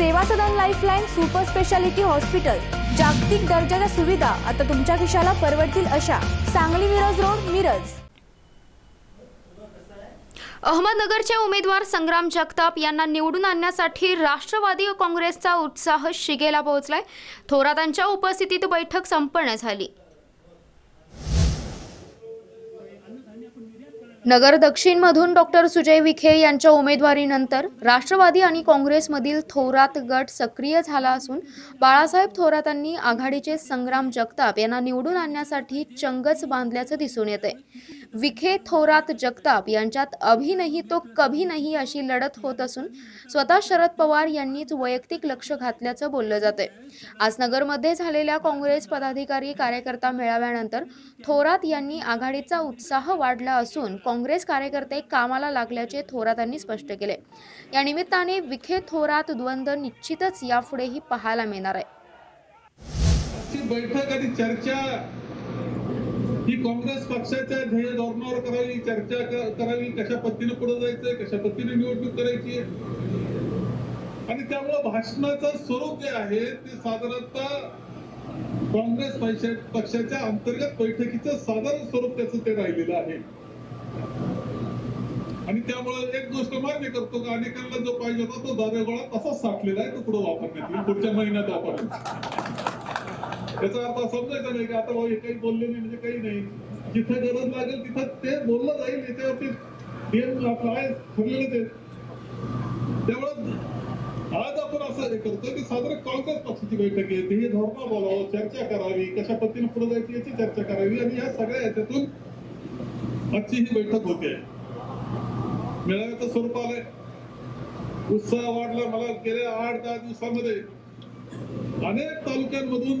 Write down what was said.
Seva Sadan lifeline super speciality hospital जागतिक दर्जाच्या सुविधा आता तुमच्या खिशाला परवडतील अशा. सांगली मिरज रोड मिरज. अहमदनगरचे उमेदवार संग्राम जगताप यांना निवडून आणण्यासाठी राष्ट्रवादी काँग्रेसचा उत्साह शिगेला पोहोचलाय. थोरातांच्या उपस्थितीत बैठक संपन्न झाली. नगर दक्षिणमधून डॉक्टर सुजय विखे यांच्या उमेदवारीनंतर राष्ट्रवादी आणि काँग्रेसमधील थोरात गट सक्रिय झाला असून बाळासाहेब थोरातांनी आघाडीचे संग्राम जगताप यांना निवडून आणण्यासाठी चंगच बांधल्याचं दिसून येतंय. विखे थोरात जगताप यांच्यात अभि नाही तो कभी नाही अशी लढत होत असून स्वतः शरद पवार यांनीच वैयक्तिक लक्ष घातल्याचं बोललं जातंय. आज नगरमध्ये झालेल्या काँग्रेस पदाधिकारी कार्यकर्ता मेळाव्यानंतर थोरात यांनी आघाडीचा उत्साह वाढला असून काँग्रेस कार्यकर्ते कामाला लागल्याचे थोरातांनी स्पष्ट केले. या निमित्ताने विखे थोरात द्वंद्व निश्चितच यापुढेही पाहायला मिळणार आहे. बैठक आणि चर्चा ही काँग्रेस पक्षाच्या ध्येय धोरणावर करावी चर्चा करावी कशा पद्धतीने पुढे जायचंय कशा पद्धतीने निवडणूक करायची आणि त्यामुळं भाषणाचं स्वरूप जे आहे ते साधारणतः काँग्रेस पक्षाच्या अंतर्गत बैठकीचं साधारण स्वरूप त्याचं ते राहिलेलं आहे. आणि त्यामुळे एक गोष्ट मान्य करतो का अनेकांना जो पाहिजे होता तो दादा गोळा तसाच साठलेला आहे तो पुढे वापरण्यात येईल पुढच्या महिन्यात वापरण्यात याचा अर्थ समजायचा नाही की आता भाऊ हे काही बोलले नाही म्हणजे काही नाही. जिथे गरज लागेल तिथं ते बोललं जाईल याच्यावरती नियम आहे आज आपण असं हे करतो की साधारण काँग्रेस पक्षाची बैठक आहे हे धोरण बोलावं चर्चा करावी कशा पद्धतीने पुढे जायची याची चर्चा करावी आणि या सगळ्या याच्यातून आजची ही बैठक होते. मेळाव्याचं स्वरूप आलंय. उत्साह वाढला मला गेल्या आठ दहा दिवसामध्ये. अनेक तालुक्यांमधून